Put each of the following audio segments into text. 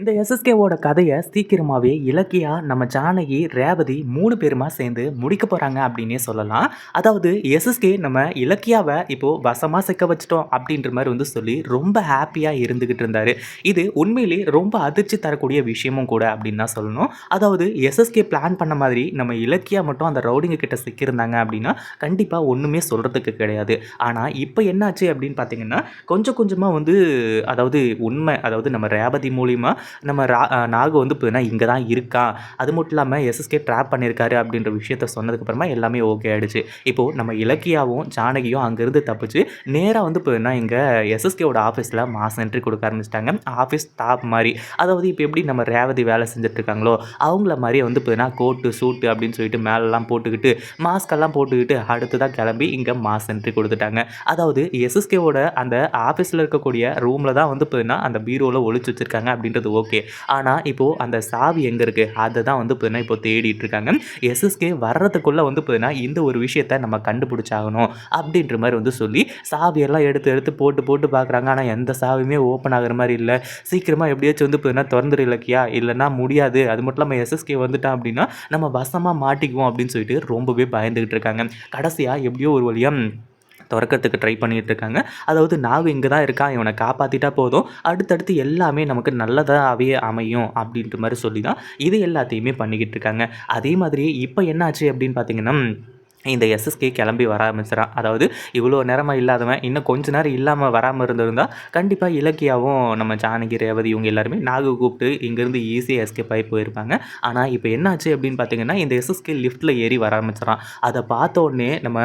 இந்த எஸ்எஸ்கேவோட கதையை சீக்கிரமாகவே இலக்கியா நம்ம ஜானகி ரேவதி மூணு பேருமா சேர்ந்து முடிக்க போகிறாங்க அப்படின்னே சொல்லலாம். அதாவது எஸ்எஸ்கே நம்ம இலக்கியாவை இப்போது வசமாக சிக்க வச்சிட்டோம் அப்படின்ற மாதிரி வந்து சொல்லி ரொம்ப ஹாப்பியாக இருந்துக்கிட்டு இருந்தார். இது உண்மையிலே ரொம்ப அதிர்ச்சி தரக்கூடிய விஷயமும் கூட அப்படின்னு தான் சொல்லணும். அதாவது எஸ்எஸ்கே பிளான் பண்ண மாதிரி நம்ம இலக்கியா மட்டும் அந்த ரவுடிங்க கிட்ட சிக்கியிருந்தாங்க அப்படின்னா கண்டிப்பாக ஒன்றுமே சொல்கிறதுக்கு கிடையாது. ஆனால் இப்போ என்னாச்சு அப்படின்னு பார்த்தீங்கன்னா கொஞ்சம் கொஞ்சமாக வந்து அதாவது உண்மை அதாவது நம்ம ரேவதி மூலிமா நம்ம ரா நாகு வந்து இப்போ இங்கே தான் இருக்கான் அது மட்டும் இல்லாமல் எஸ்எஸ்கே ட்ராப் பண்ணியிருக்காரு அப்படின்ற விஷயத்த சொன்னதுக்கப்புறமா எல்லாமே ஓகே ஆகிடுச்சு இப்போது நம்ம இலக்கியாவும் ஜானகியும் அங்கேருந்து தப்பிச்சு நேராக வந்து இப்போ என்ன இங்கே எஸ்எஸ்கேவோட ஆஃபீஸில் மாஸ் என்ட்ரி கொடுக்க ஆரம்பிச்சிட்டாங்க. ஆஃபீஸ் ஸ்டாப் மாதிரி. அதாவது இப்போ எப்படி நம்ம ரேவதி வேலை செஞ்சுட்ருக்காங்களோ அவங்கள மாதிரியே வந்து இப்போ கோட்டு சூட்டு அப்படின்னு சொல்லிட்டு மேலெல்லாம் போட்டுக்கிட்டு மாஸ்கெல்லாம் போட்டுக்கிட்டு அடுத்து தான் கிளம்பி இங்கே மாஸ் என்ட்ரி கொடுத்துட்டாங்க. அதாவது எஸ்எஸ்கேவோட அந்த ஆஃபீஸில் இருக்கக்கூடிய ரூமில் தான் வந்து இப்போ அந்த பீரோவில் ஒழிச்சு வச்சுருக்காங்க அப்படின்றது ஓகே. ஆனால் இப்போது அந்த சாவி எங்கே இருக்குது அதை தான் வந்து பார்த்தீங்கன்னா இப்போ தேடிட்டு இருக்காங்க. எஸ்எஸ்கே வர்றதுக்குள்ளே வந்து பார்த்தீங்கன்னா இந்த ஒரு விஷயத்த நம்ம கண்டுபிடிச்சாகணும் அப்படின்ற மாதிரி வந்து சொல்லி சாவியெல்லாம் எடுத்து எடுத்து போட்டு போட்டு பார்க்குறாங்க ஆனால் எந்த சாவியுமே ஓப்பன் ஆகிற மாதிரி இல்லை. சீக்கிரமாக எப்படியாச்சும் வந்து பார்த்தீங்கன்னா திறந்துரு இலக்கியா? இல்லைன்னா முடியாது. அது மட்டும் இல்லாமல் எஸ்எஸ்கே வந்துட்டான் அப்படின்னா நம்ம வசமாக மாட்டிக்குவோம் அப்படின்னு சொல்லிட்டு ரொம்பவே பயந்துக்கிட்டு இருக்காங்க. கடைசியாக எப்படியோ ஒரு வழியாக திறக்கிறதுக்கு ட்ரை பண்ணிகிட்டு இருக்காங்க அதாவது நாகு இங்கே தான் இருக்கான் இவனை காப்பாற்றிட்டா போதும். அடுத்தடுத்து எல்லாமே நமக்கு நல்லதாகவே அமையும் அப்படின்ற மாதிரி சொல்லி தான் இது எல்லாத்தையுமே பண்ணிக்கிட்டு இருக்காங்க அதே மாதிரி இப்போ என்னாச்சு அப்படின்னு பார்த்தீங்கன்னா இந்த எஸ்எஸ்கே கிளம்பி வர ஆரம்பிச்சிடான் அதாவது இவ்வளோ நேரமாக இல்லாதவன் இன்னும் கொஞ்ச நேரம் இல்லாமல் வராமல் இருந்திருந்தால் கண்டிப்பாக இலக்கியாவும் நம்ம ஜானகி ரேவதி இவங்க எல்லாருமே நாகு கூப்பிட்டு இங்கேருந்து ஈஸியாக எஸ்கேப் ஆகி போயிருப்பாங்க. ஆனால் இப்போ என்னாச்சு அப்படின்னு பார்த்தீங்கன்னா இந்த எஸ்எஸ்கே லிஃப்ட்டில் ஏறி வர ஆரம்பிச்சிடான் அதை பார்த்த உடனே நம்ம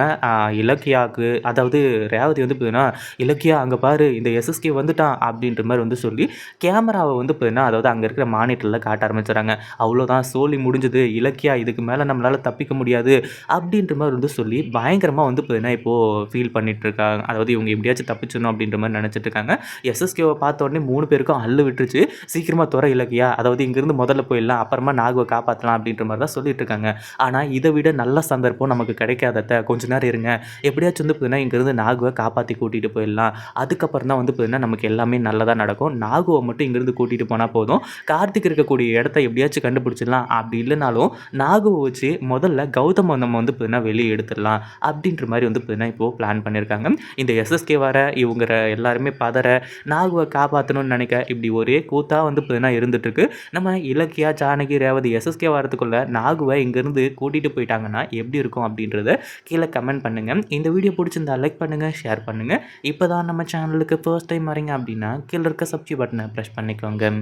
இலக்கியாவுக்கு அதாவது ரேவதி வந்து பார்த்தீங்கன்னா இலக்கியா அங்கே பாரு இந்த எஸ்எஸ்கே வந்துட்டான் அப்படின்ற மாதிரி வந்து சொல்லி கேமராவை வந்து பார்த்தீங்கன்னா அதாவது அங்கே இருக்கிற மானிட்டரில் காட்ட ஆரம்பிச்சிடறாங்க அவ்வளோதான் சோழி முடிஞ்சது இலக்கியா இதுக்கு மேலே நம்மளால் தப்பிக்க முடியாது அப்படின்ற மாதிரி வந்து சொல்லி பயங்கரமாக வந்து பார்த்தீங்கன்னா இப்போது ஃபீல் பண்ணிகிட்ருக்காங்க அதாவது இவங்க எப்படியாச்சும் தப்பிச்சிடணும் அப்படின்ற மாதிரி நினச்சிட்டு இருக்காங்க எஸ்எஸ்கேவை பார்த்த உடனே மூணு பேருக்கும் அள்ளு விட்டுருச்சு. சீக்கிரமாக துறை இலக்கியா அதாவது இங்கேருந்து முதல்ல போயிடலாம் அப்புறமா நாகுவை காப்பாற்றலாம் அப்படின்ற மாதிரி தான் சொல்லிட்டு இருக்காங்க ஆனால் இதை விட நல்ல சந்தர்ப்பம் நமக்கு கிடைக்காதத்த கொஞ்ச நேரம் இருங்க. எப்படியாச்சும் வந்து பார்த்தீங்கன்னா இங்கேருந்து நாகுவை காப்பாற்றி கூட்டிகிட்டு போயிடலாம். அதுக்கப்புறம் தான் வந்து பார்த்தீங்கன்னா நமக்கு எல்லாமே நல்லதாக நடக்கும். நாகுவை மட்டும் இங்கேருந்து கூட்டிகிட்டு போனால் போதும். கார்த்திக் இருக்கக்கூடிய இடத்த எப்படியாச்சும் கண்டுபிடிச்சிடலாம். அப்படி இல்லைனாலும் நாகுவை வச்சு முதல்ல கௌதம் நம்ம வந்து பார்த்தீங்கன்னா வெளியே எடுத்துடலாம் அப்படின்ற மாதிரி வந்து பார்த்தீங்கன்னா இப்போது பிளான் பண்ணியிருக்காங்க. இந்த எஸ்எஸ்கே வர இவங்க எல்லாருமே பதற நாகுவை காப்பாற்றணும்னு நினைக்க இப்படி ஒரே கூத்தாக வந்து பார்த்தீங்கன்னா இருந்துகிட்ருக்கு நம்ம இலக்கியா ஜானகி ரேவதி எஸ்எஸ்கே வரத்துக்குள்ளே நாகுவை இங்கேருந்து கூட்டிகிட்டு போயிட்டாங்கன்னா எப்படி இருக்கும் அப்படின்றத கீழே கமெண்ட் பண்ணுங்கள் இந்த வீடியோ பிடிச்சிருந்தா லைக் பண்ணுங்கள் ஷேர் பண்ணுங்கள் இப்போ தான் நம்ம சேனலுக்கு ஃபர்ஸ்ட் டைம் வரீங்க அப்படின்னா கீழே இருக்க சப்ஸ்கிரைப் பட்டனை ப்ரெஸ் பண்ணிக்கோங்க.